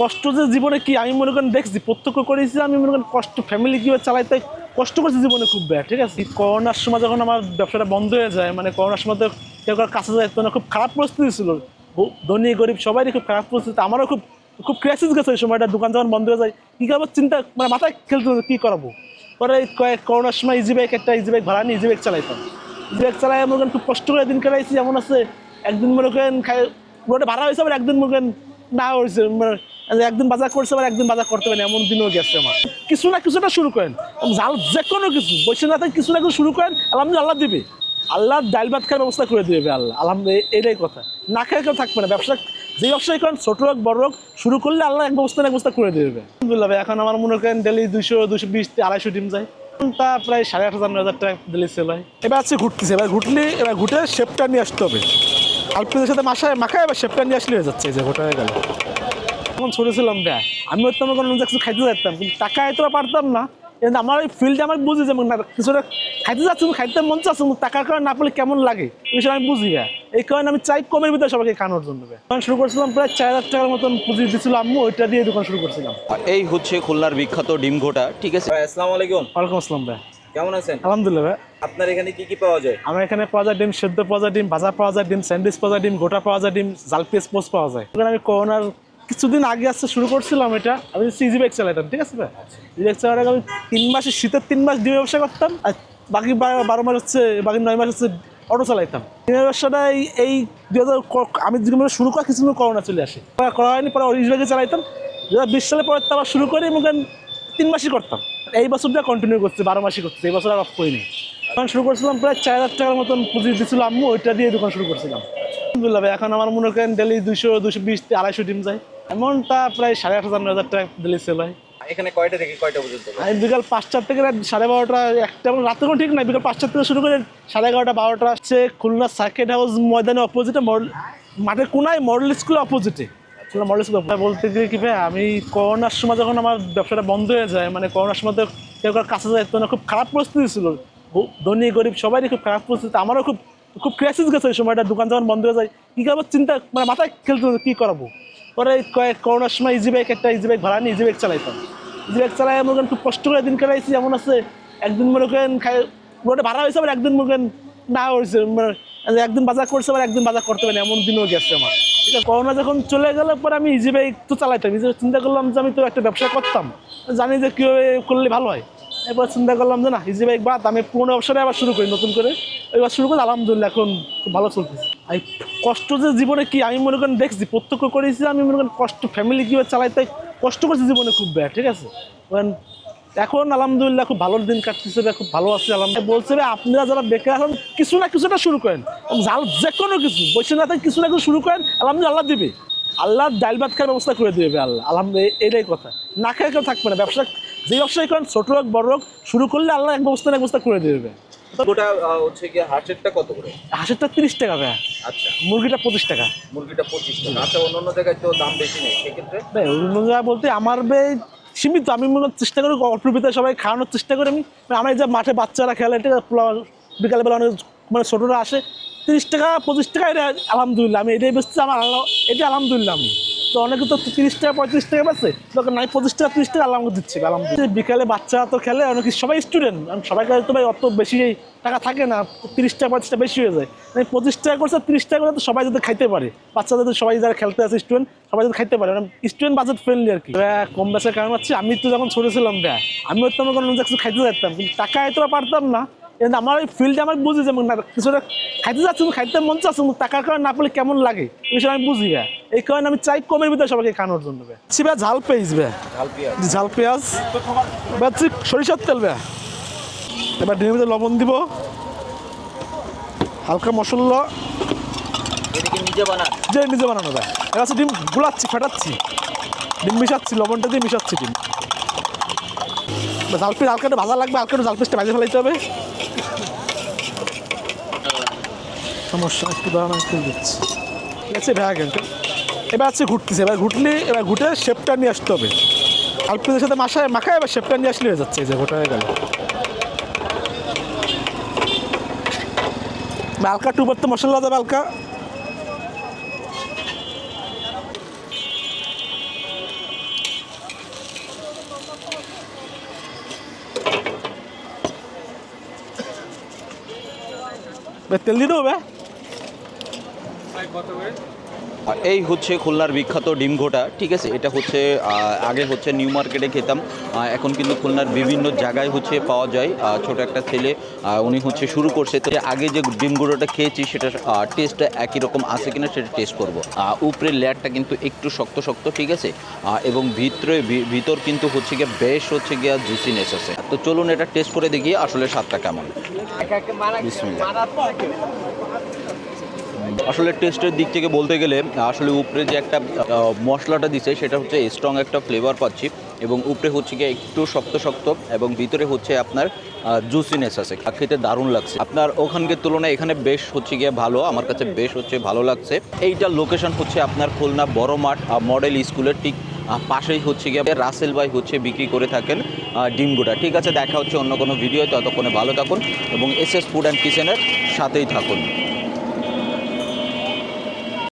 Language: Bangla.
কষ্ট যে জীবনে কি আমি মনে করেন দেখছি, প্রত্যক্ষ করেছি আমি মনে করেন কষ্ট ফ্যামিলি কীভাবে চালাইতে কষ্ট করছি জীবনে খুব ব্যাড ঠিক আছে? করোনার সময় যখন আমার ব্যবসাটা বন্ধ হয়ে যায় মানে করোনার সময় তো কেউ কাছে যেত না, খুব খারাপ পরিস্থিতি ছিল। ধনী, গরিব সবারই খুব খারাপ পরিস্থিতি আমারও খুব খুব ক্রাইসিস গেছে ওই সময়টা, দোকান যখন বন্ধ হয়ে যায়, কী করব? চিন্তা মানে মাথায় খেলতে কী করাবো? পরে কয়েক করোনার সময় ইজি বাইক একটা ইজি বাইক ভাড়া নিয়ে ইজি বাইক চালাইতাম। ইজি বাইক চালাই মনে করেন খুব কষ্ট করে দিন কাটাইছি এমন আছে, একদিন মনে করেন খাই রোডে ভাড়া হয়েছে, আবার একদিন মনে করেন না হয়েছে মানে একদিন বাজার করছে আবার একদিন বাজার করতে পারেন এমন দিনও গেছে আমার। কিছু না কিছুটা শুরু করেন। জাল যে কোনো কিছু থাকে কিছু না কিছু শুরু করেন, আলহামদুলিল্লাহ আল্লাহ দিবে। আল্লাহ ডাইল ভাত খাওয়ার ব্যবস্থা করে দেবে আল্লাহ। আলহামদুলিল্লাহ এটাই কথা। না খেয়ে কেউ থাকবে না। ব্যবসা যে ব্যবসায়ী করেন, ছোট হোক, বড় হোক, শুরু করলে আল্লাহ এক ব্যবস্থা এক ব্যবস্থা করে দেবে। আলহামদুলিল্লাহ এখন আমার মনে করেন ডেলি দুশো দুশো বিশ আড়াইশো ডিম যায়। তা প্রায় সাড়ে আট হাজার হাজার টাকা ডেলি সেল হয়। এবার আছে ঘুরতেছে এবার ঘুরলে এবার ঘুটে শেপটা নিয়ে আসতে হবে। আলপিদের সাথে মাসায় মাখায় এবার শেপটা নিয়ে আসলে হয়ে যাচ্ছে যে ঘোটা হয়ে গেল। তখন ছোটো ছিলাম দেখ আমি হয়তো আমার কোনো কিছু খাইতে যাইতাম কিন্তু টাকা এত পারতাম না। কিন্তু আমার ওই ফিল্ডে আমার বুঝি যে না কিছুটা খাইতে যাচ্ছি খাইতে মন চাচ্ছে টাকার কারণে না পেলে কেমন লাগে? এই আমি বুঝি গা এই কারণে আমি চাই কমের ভিতরে সবাইকে খানোর জন্য দোকান শুরু করছিলাম প্রায় চার হাজার টাকার মতন পুঁজি দিয়েছিল আম্মু ওইটা দিয়ে দোকান শুরু করছিলাম। এই হচ্ছে খুলনার বিখ্যাত ডিম ঘোটা ঠিক আছে? আসসালামু আলাইকুম। ওয়ালাইকুম আসসালাম ভাই কেমন আছেন? আলহামদুলিল্লাহ ভাই আপনার এখানে কি কি পাওয়া যায়? আমার এখানে পাওয়া যায় ডিম সেদ্ধ পাওয়া যায় ডিম ভাজা পাওয়া যায় ডিম স্যান্ডউইচ পাওয়া যায় ডিম গোটা পাওয়া যায় ডিম জালপিস পোস্ট পাওয়া যায়। আমি করোনার কিছুদিন আগে আসতে শুরু করছিলাম এটা। আমি সিজি বাইক চালাইতাম ঠিক আছে ভাই? বাইক চালার আগে আমি তিন মাসে শীতের তিন মাস ডিমের ব্যবসা করতাম, আর বাকি বারো মাস হচ্ছে বাকি নয় মাস হচ্ছে অটো চালাইতাম। ডিমের ব্যবসাটা এই দু হাজার আমি যেগুলো শুরু করা কিছুদিন করোনা চলে আসে। করা হয়নি, পরে ইজি বাইকে চালাইতাম। দু হাজার বিশ সালে পরে আবার শুরু করে করেন তিন মাসই করতাম। এই বছরটা কন্টিনিউ করছে, বারো মাসই করছে, এই বছর আর অফ করিনি। দোকান শুরু করছিলাম প্রায় চার হাজার টাকার মতন পুঁজি দিয়েছিল আম্মু, ওইটা দিয়ে দোকান শুরু করছিলাম। আলহামদুলিল্লাহ ভাই, এখন আমার মনে করেন ডেলি দুশো দুশো বিশ আড়াইশো ডিম যায়। এমনটা প্রায় সাড়ে আট হাজার নয় হাজার টাকা ডেলি সেল হয়। এখানে কয়টা থেকে কয়টা পর্যন্ত? আমি বিকাল পাঁচটার থেকে রাত সাড়ে বারোটা একটা রাতে কোনো ঠিক নাই বিকাল পাঁচটার থেকে শুরু করে সাড়ে এগারোটা বারোটা হচ্ছে খুলনা সার্কিট হাউস ময়দানের অপোজিটে মাঠের কোনায় মডেল স্কুলের অপোজিটে খুলনা মডেল স্কুল বলতে গিয়ে কি ভাই আমি করোনার সময় যখন আমার ব্যবসাটা বন্ধ হয়ে যায় মানে করোনার সময় তো কেউ কাছে যেত না খুব খারাপ পরিস্থিতি ছিল। ধনী গরিব সবারই খুব খারাপ পরিস্থিতি আমারও খুব খুব ক্রাইসিস গেছে ওই সময়টা, দোকান যখন বন্ধ হয়ে যায়, কী করব? চিন্তা মানে মাথায় খেলতে কী করাবো? পরে কয়েক করোনার সময় ইজি বাইক একটা ইজি বাইক ভাড়া নিয়ে ইজি বাইক চালাইতাম। ইজি বাইক চালাই মনে খুব কষ্ট করে দিন কাটাইছি এমন আছে, একদিন মনে করেন খাই রোডে ভাড়া হয়েছে, আবার একদিন মনে করেন না হয়েছে মানে একদিন বাজার করছে, আবার একদিন বাজার করতে পারেন, এমন দিনও গেছে আমার। আছে, করোনা যখন চলে গেল পরে আমি ইজি বাইক তো চালাইতাম ইজি চিন্তা করলাম যে আমি তো একটা ব্যবসা করতাম, জানি যে কীভাবে করলে ভালো হয়। এরপর চিন্তা করলাম যে না ইজি বাইক বাদ, আমি পুরোনো ব্যবসাটা আবার শুরু করি, নতুন করে। এবার শুরু করে আলহামদুলিল্লাহ এখন খুব ভালো চলতেছে। এই কষ্ট যে জীবনে কি, আমি মনে করেন দেখছি, প্রত্যক্ষ করেছি, আমি মনে করেন কষ্ট ফ্যামিলি কীভাবে চালাইতে কষ্ট করছি জীবনে খুব ব্যাড ঠিক আছে? কারণ এখন আলহামদুলিল্লাহ খুব ভালো দিন কাটতেছে, খুব ভালো আছে, আলহামদুলিল্লাহ। বলছে আপনারা যারা বেকার আছেন, কিছু না কিছুটা শুরু করেন। জাল যে কোনো কিছু বসে না থাকে, কিছু না কিছু শুরু করেন, আলহামদুলিল্লাহ আল্লাহ দিবে। আল্লাহ ডাইল ভাত খাওয়ার ব্যবস্থা করে দেবে, আল্লাহ। আলহামদুলিল্লাহ এটাই কথা। না খেয়ে কেউ থাকবে না, ব্যবসা যে ব্যবসায়ী করেন ছোট হোক বড় হোক শুরু করলে আল্লাহ এক ব্যবস্থা না এক ব্যবস্থা করে দেবে। গোটা হচ্ছে কি হাঁসেরটা কত করে? হাঁসেরটা তিরিশ টাকা ভাই। আচ্ছা। মুরগিটা পঁচিশ টাকা। মুরগিটা পঁচিশ টাকা। আচ্ছা অন্য অন্য জায়গায় তো দাম বেশি নেই সেক্ষেত্রে? ভাই অন্য জায়গায় বলতে আমার বে সীমিত। আমি মনে চেষ্টা করি ভিতরে সবাই খাওয়ানোর চেষ্টা করি আমি। মানে আমার যে মাঠে বাচ্চারা খেলে এটা বিকালবেলা অনেক মানে ছোটরা আসে। তিরিশ টাকা পঁচিশ টাকা এটা আলহামদুলিল্লাহ। আমি এটাই বেচছি আমার আল্লাহ এটা আলহামদুলিল্লাহ আমি। তো অনেকে তো তিরিশ টাকা, পঁয়ত্রিশ টাকা বেচছে তখন নাই, পঁচিশ টাকা, তিরিশ টাকা আমাকে দিচ্ছে আলহামদুলিল্লাহ বিকালে বাচ্চারা তো খেলে অনেক সবাই স্টুডেন্ট সবাই কাছে তো ভাই অত বেশি টাকা থাকে না তিরিশ টাকা, পঁয়ত্রিশ টাকা বেশি হয়ে যায়। মানে পঁচিশ টাকা করছে, তিরিশ টাকা করে তো সবাই যাতে খাইতে পারে। বাচ্চাদের তো সবাই যারা খেলতে আছে স্টুডেন্ট সবাই যাতে খাইতে পারে। মানে স্টুডেন্ট বাজেট ফ্রেন্ডলি আর কি। কম বেচার কারণ হচ্ছে, আমি তো যখন ছোটো ছিলাম ভাই আমি হয়তো আমার কোনো কিছু খাইতে যাইতাম কিন্তু টাকা এত পারতাম না। কিন্তু আমার ওই ফিল্ডে আমার বুঝি যে না কিছুটা খাইতে যাচ্ছে খাইতে মন চাচ্ছে টাকার কারণে না পেলে কেমন লাগে? এই আমি বুঝি ভাই। এই কারণে আমি চাই কমের ভিতরে সবাইকে খানোর জন্য ভাই। ঝাল পেঁয়াজ ভাই। ঝাল পেঁয়াজ। ঝাল পেঁয়াজ। সরিষার তেল ভাই। এবার ডিমের ভিতরে লবণ দিব। হালকা মশলা। নিজে যে নিজে বানানো যায় এবার হচ্ছে ডিম গুলাচ্ছি ফাটাচ্ছি। ডিম মিশাচ্ছি লবণটা দিয়ে মিশাচ্ছি ডিম। জাল পিস হালকা একটু ভাজা লাগবে হালকা একটু জাল পিসটা ভাজে ফেলাইতে হবে। সমস্যা, একটু দাঁড়ানো একটু দিচ্ছি। ঠিক আছে, ভাই কিন্তু এবার আছে ঘুরতেছে, এবার ঘুটলে এবার ঘুটে শেপটা নিয়ে আসতে হবে। আলপিদের সাথে মাসায় মাখায়, এবার শেপটা নিয়ে আসলে হয়ে যাচ্ছে, এই যে ঘোটা হয়ে গেল। হালকা টুবার তো মশলা দেবে হালকা তেল দিয়ে দেবো এই হচ্ছে খুলনার বিখ্যাত ডিম ঘোটা ঠিক আছে? এটা হচ্ছে আগে হচ্ছে নিউ মার্কেটে খেতাম। এখন কিন্তু খুলনার বিভিন্ন জায়গায় হচ্ছে পাওয়া যায়। ছোট একটা ছেলে উনি হচ্ছে শুরু করছে। তো আগে যে ডিম গুঁড়োটা খেয়েছি সেটা টেস্টটা একই রকম আছে কিনা সেটা টেস্ট করব। আহ, উপরের লেয়ারটা কিন্তু একটু শক্ত শক্ত ঠিক আছে? এবং ভিতরে ভি- ভিতর কিন্তু হচ্ছে গিয়ে বেশ হচ্ছে গিয়া জুসিনেস আছে। তো চলুন এটা টেস্ট করে দেখি আসলে স্বাদটা কেমন। বিসমিল্লাহ। আসলে টেস্টের দিক থেকে বলতে গেলে, আসলে উপরে যে একটা মশলাটা দিছে, সেটা হচ্ছে স্ট্রং একটা ফ্লেভার পাচ্ছি এবং উপরে হচ্ছে গিয়ে একটু শক্ত শক্ত এবং ভিতরে হচ্ছে আপনার জুসিনেস আছে। খেতে দারুণ লাগছে। আপনার ওখানকার তুলনায় এখানে বেশ হচ্ছে গিয়ে ভালো, আমার কাছে বেশ হচ্ছে ভালো লাগছে। এইটার লোকেশন হচ্ছে আপনার খুলনা বড় মাঠ মডেল স্কুলের ঠিক পাশেই হচ্ছে গিয়ে রাসেল ভাই হচ্ছে বিক্রি করে থাকেন ডিমগুড়া ঠিক আছে, দেখা হচ্ছে অন্য কোনো ভিডিও ততক্ষণে ভালো থাকুন এবং এস এস ফুড অ্যান্ড কিচেনের সাথেই থাকুন।